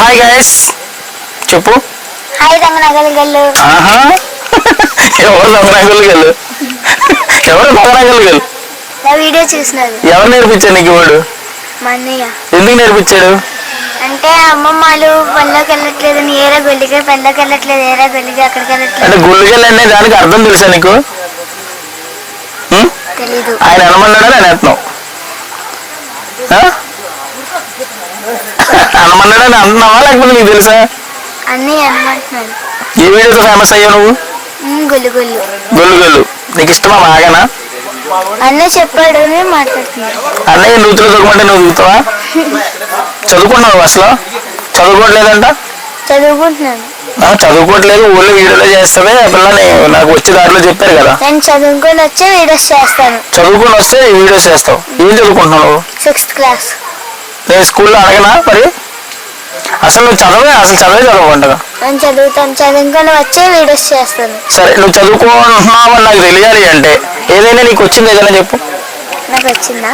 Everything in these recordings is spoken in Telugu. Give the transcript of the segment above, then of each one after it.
హాయ్ గైస్ చెప్పు. హాయ్ రంగ నగలగల్లు ఆహా. ఎవరు రంగరంగులు గలు ఎవరు రంగరంగులు గలు నా వీడియో చూసినారు. ఎవరు నేర్పించాడు నీకు వాడు మా అన్నయ్య ఎందుకు నేర్పించాడు? అంటే అమ్మమ్మలు పనిలోకి వెళ్ళట్లేదు ఏరా గొల్లికి పనిలోకి వెళ్ళట్లేదు ఏరా గొల్లికి అక్కడికి వెళ్ళట్లేదు. అంటే గుళ్ళకెళ్ళి అనే దానికి అర్థం తెలుసా నీకు? తెలీదు. ఆయన అనమన్నాడా? నేను ఎత్తున్నావు అనమన్నాడా అని అంటున్నావా? లేకపోతే నీకు తెలుసా? అనమంటున్నాడు. ఏ వీడియోతో ఫేమస్ అయ్యావు నువ్వు? గొల్లు గొల్లు. గొల్లు గొల్లు. నీకు ఇష్టమా బాగానా? అన్నయ్య చెప్పాడు అన్నయ్య నూతులు దొరకమంటే నువ్వు దిగుతావా చదువుకున్నావు అసలు? చదువుకోవట్లేదంట? చదువుకుంటున్నాను చదువుకోవట్లేదు. ఊళ్ళో వీడియోలో చేస్తావే. పిల్లని నాకు వచ్చే దారిలో చెప్పారు కదా. నేను చదువుకొని వచ్చే వీడియోస్ చేస్తాను. చదువుకొని వస్తే వీడియోస్ చేస్తావు. ఏం చదువుకుంటున్నావు? Sixth class. నేను స్కూల్లో అడగనా మరి? అసలు నువ్వు చదవే అసలు చదివే చదవకుంటగా నేను చదువుతాను చదువుకొని వచ్చే వీడియోస్ చేస్తాను. సరే నువ్వు చదువుకుంటున్నావు అని నాకు తెలియాలి అంటే ఏదైనా నీకు వచ్చింది ఏదైనా చెప్పు. నాకు వచ్చిందా.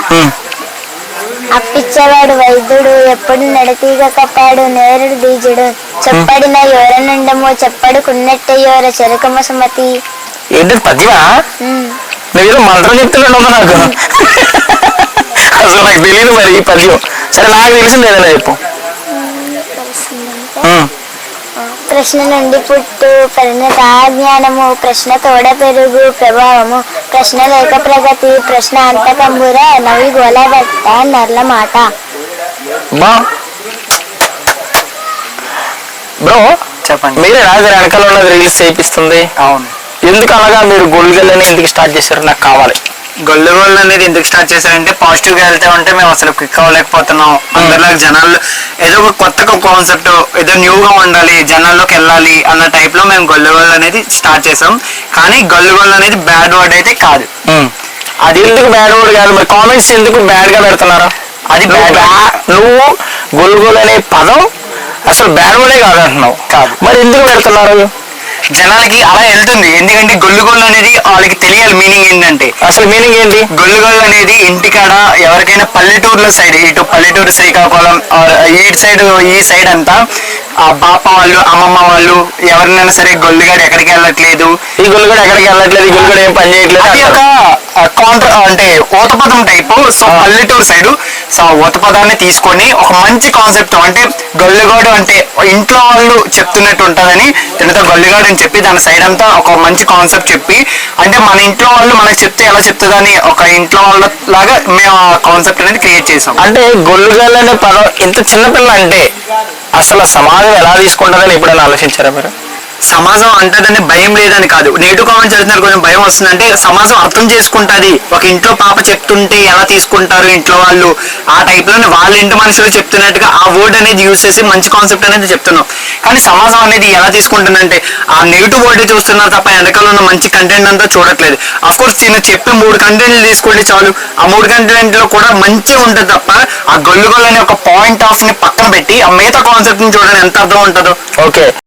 అప్పిచ్చేవాడు వైద్యుడు ఎప్పుడు నడతీగ కప్పాడు నేరుడు బీజుడు చెప్పడిన యోరనుండము చెప్పడు కున్నట్టయ్యోర చెరుకమ్మ సుమతి ఏంటి పద్యమా. నువ్వేదో మంత్రం చెప్తున్నాడు నాకు. అసలు నాకు తెలియదు మరి ఈ పద్యం. సరే నాకు తెలిసింది ఏదైనా చెప్పు. ప్రశ్న నుండి పుట్టు పరిణత జ్ఞానము ప్రశ్న తోడ పెరుగు ప్రభావము ప్రశ్న లేక ప్రగతి ప్రశ్న అంతకంబుర నవి గోలబట్ట నర్ల మాట. బ్రో చెప్పండి. మీరే రాజు వెనకాల ఉన్నది రీల్స్ చేయిస్తుంది అవును. ఎందుకు అలాగా మీరు గొల్లుగల్లని ఎందుకు స్టార్ట్ చేశారు? నాకు కావాలి. గొల్లు గోల్డ్ అనేది ఎందుకు స్టార్ట్ చేశారంటే పాజిటివ్గా వెళ్తే ఉంటే మేము అసలు క్విక్ అవ్వలేకపోతున్నాం. అందరిలో జనాలు ఏదో ఒక కొత్త కాన్సెప్ట్ ఏదో న్యూగా ఉండాలి జనాల్లోకి వెళ్ళాలి అన్న టైప్లో మేము గొల్లు అనేది స్టార్ట్ చేసాం కానీ గొల్లు అనేది బ్యాడ్ వర్డ్ అయితే కాదు. అది ఎందుకు బ్యాడ్ వర్డ్ కాదు? మరి కామెంట్స్ ఎందుకు బ్యాడ్గా పెడుతున్నారు? అది నువ్వు నువ్వు గొల్లుగోలు అనే పదం అసలు బ్యాడ్ వర్డే కాదు అంటున్నావు కాదు. మరి ఎందుకు పెడుతున్నారు? జనాలకి అలా వెళ్తుంది. ఎందుకంటే గొల్లు గోల్డ్ అనేది వాళ్ళకి తెలియాలి మీనింగ్ ఏంటంటే. అసలు మీనింగ్ ఏంటి? గొల్లుగొల్లు అనేది ఇంటికాడ ఎవరికైనా పల్లెటూరులో సైడ్ ఇటు పల్లెటూరు శ్రీకాకుళం ఈ సైడ్ ఈ సైడ్ అంతా ఆ బాప వాళ్ళు అమ్మమ్మ వాళ్ళు ఎవరినైనా సరే గొల్లుగాడు ఎక్కడికి వెళ్ళట్లేదు. ఈ గొల్లుగడ ఎక్కడికి వెళ్ళట్లేదు? ఈ గొల్లుగడ ఏం పని చేయట్లేదు కాంట్ర అంటే ఊతపదం టైపు సో. పల్లెటూరు సైడు సో ఆ ఊతపదాన్ని తీసుకొని ఒక మంచి కాన్సెప్ట్ అంటే గొల్లుగాడు అంటే ఇంట్లో వాళ్ళు చెప్తున్నట్టు ఉంటుందని దీనితో గొల్లుగాడు అని చెప్పి దాని సైడ్ అంతా ఒక మంచి కాన్సెప్ట్ చెప్పి అంటే మన ఇంట్లో వాళ్ళు మనకు చెప్తే ఎలా చెప్తుందని ఒక ఇంట్లో వాళ్ళ లాగా మేము ఆ కాన్సెప్ట్ అనేది క్రియేట్ చేసాం. అంటే గొల్లుగల్ అనే పదం ఇంత చిన్నపిల్ల అంటే అసలు సమాజం ఎలా తీసుకుంటుందని ఎప్పుడైనా ఆలోచించారా మీరు? సమాజం అంటదనే భయం లేదని కాదు. నేటు కామెంట్ చదువుతున్నారు కొంచెం భయం వస్తుందంటే సమాజం అర్థం చేసుకుంటుంది. ఒక ఇంట్లో పాప చెప్తుంటే ఎలా తీసుకుంటారు ఇంట్లో వాళ్ళు? ఆ టైప్లోనే వాళ్ళ ఇంటి మనుషులు చెప్తున్నట్టుగా ఆ వర్డ్ అనేది యూజ్ చేసి మంచి కాన్సెప్ట్ అనేది చెప్తున్నాం. కానీ సమాజం అనేది ఎలా తీసుకుంటుందంటే ఆ నెగిటివ్ వర్డ్ చూస్తున్నారు తప్ప వెనకాల ఉన్న మంచి కంటెంట్ అంతా చూడట్లేదు. అఫ్ కోర్స్ నేను చెప్పే మూడు కంటెంట్లు తీసుకోండి చాలు. ఆ మూడు కంటెంట్లో కూడా మంచిగా ఉంటుంది తప్ప ఆ గొల్లు గొల్లు అనే ఒక పాయింట్ ఆఫ్ని పక్కన పెట్టి ఆ మిగతా కాన్సెప్ట్ని చూడడం ఎంత అర్థం ఉంటుందో. ఓకే